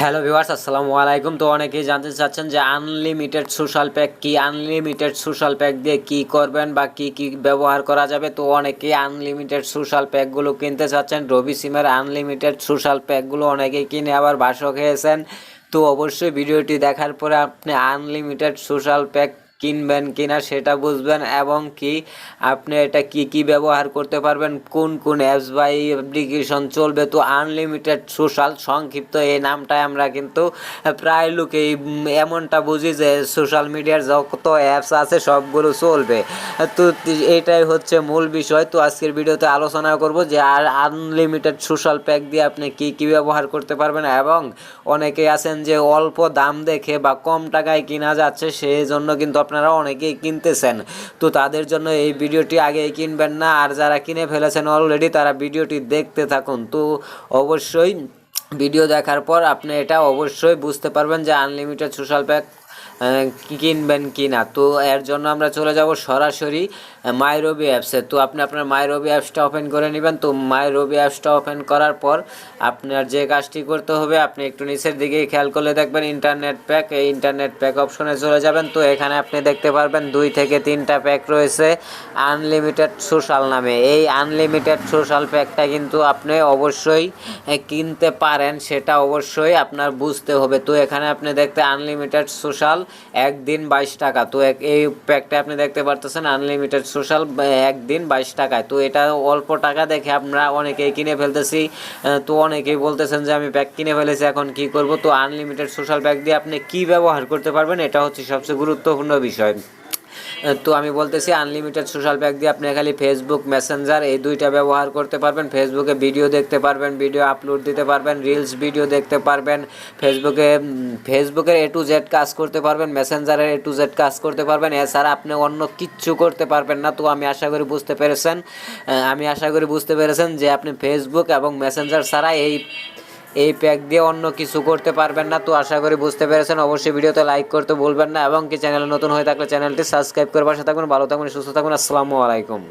Hello viewers, আসসালামু আলাইকুম। তো অনেকেই জানতে চাচ্ছেন যে আনলিমিটেড সোশ্যাল প্যাক কি? আনলিমিটেড সোশ্যাল প্যাক দিয়ে কি করবেন বা কি কি ব্যবহার করা যাবে? তো অনেকেই আনলিমিটেড সোশ্যাল প্যাকগুলো কিনতে চাচ্ছেন। রবি সিমের আনলিমিটেড সোশ্যাল প্যাকগুলো অনেকেই কিনে আবার বাসও খেয়েছেন। তো অবশ্যই ভিডিওটি দেখার পরে আপনি আনলিমিটেড সোশ্যাল প্যাক কিনবেন কিনা সেটা বুঝবেন এবং কি আপনি এটা কি কি ব্যবহার করতে পারবেন কোন কোন অ্যাপস বা এই অ্যাপ্লিকেশন চলবে। তো আনলিমিটেড সোশ্যাল সংক্ষিপ্ত এই নামটাই আমরা কিন্তু প্রায় উম, এমনটা বুঝি যে সোশ্যাল মিডিয়ার যত অ্যাপস আছে সবগুলো চলবে। তো তি- এটাই হচ্ছে মূল বিষয়। তো আজকের ভিডিওতে আলোচনা করব যে আর আনলিমিটেড সোশ্যাল প্যাক দিয়ে আপনি কি কি ব্যবহার করতে পারবেন এবং অনেকে আছেন যে অল্প দাম দেখে বা কম টাকায় কিনা যাচ্ছে সেই জন্য কিন্তু আপনারা অনেকেই কিনতেছেন। তো তাদের জন্য এই ভিডিওটি আগে কিনবেন না, আর যারা কিনে ফেলেছেন অলরেডি তারা ভিডিওটি দেখতে থাকুন। তো অবশ্যই ভিডিও দেখার পর আপনি এটা অবশ্যই বুঝতে পারবেন যে আনলিমিটেড সোশ্যাল প্যাক কিনবেন কি না? তো এর জন্য আমরা চলে যাব সরাসরি মাই রবি অ্যাপসে তো আপনি আপনার মাই রবি অ্যাপসটা ওপেন করে নেবেন। তো মাই রবি অ্যাপসটা ওপেন করার পর আপনার যে কাজটি করতে হবে, আপনি একটু নিচের দিকে খেয়াল করলে দেখবেন ইন্টারনেট প্যাক এই ইন্টারনেট প্যাক অপশনে চলে যাবেন। তো এখানে আপনি দেখতে পারবেন দুই থেকে তিনটা প্যাক রয়েছে আনলিমিটেড সোশ্যাল নামে। এই আনলিমিটেড সোশ্যাল প্যাকটা কিন্তু আপনি অবশ্যই কিনতে পারেন, সেটা অবশ্যই আপনার বুঝতে হবে। তো এখানে আপনি দেখতে আনলিমিটেড সোশ্যাল একদিন বাইশ টাকা। তো এই প্যাকটা আপনি দেখতে পারতেছেন আনলিমিটেড সোশ্যাল একদিন বাইশ টাকায়। তো এটা অল্প টাকা দেখে আমরা অনেকেই কিনে ফেলতেছি। তো অনেকেই বলতেছেন যে, আমি প্যাক কিনে ফেলেছি, এখন কি করব? তো আনলিমিটেড সোশ্যাল প্যাক দিয়ে আপনি কি ব্যবহার করতে পারবেন, এটা হচ্ছে সবচেয়ে গুরুত্বপূর্ণ বিষয়। তো আমি বলতেছি আনলিমিটেড সোশ্যাল প্যাক দিয়ে আপনি খালি ফেসবুক মেসেঞ্জার এই দুইটা ব্যবহার করতে পারবেন। ফেসবুকে ভিডিও দেখতে পারবেন ভিডিও আপলোড দিতে পারবেন রিলস ভিডিও দেখতে পারবেন ফেসবুকে ফেসবুকের এ টু জেড কাজ করতে পারবেন মেসেঞ্জারের এ টু জেড কাজ করতে পারবেন। এছাড়া আপনি অন্য কিচ্ছু করতে পারবেন না, তো আমি আশা করি বুঝতে পেরেছেন। আমি আশা করি বুঝতে পেরেছেন যে আপনি ফেসবুক এবং মেসেঞ্জার ছাড়া এই এই প্যাক দিয়ে অন্য কিছু করতে পারবেন না। তো আশা করি বুঝতে পেরেছেন। অবশ্যই ভিডিওতে লাইক করতে ভুলবেন না এবং কি চ্যানেল নতুন হয়ে থাকলে চ্যানেলটি সাবস্ক্রাইব করে পাশে থাকুন, ভালো থাকুন, সুস্থ থাকুন। আসসালামু আলাইকুম।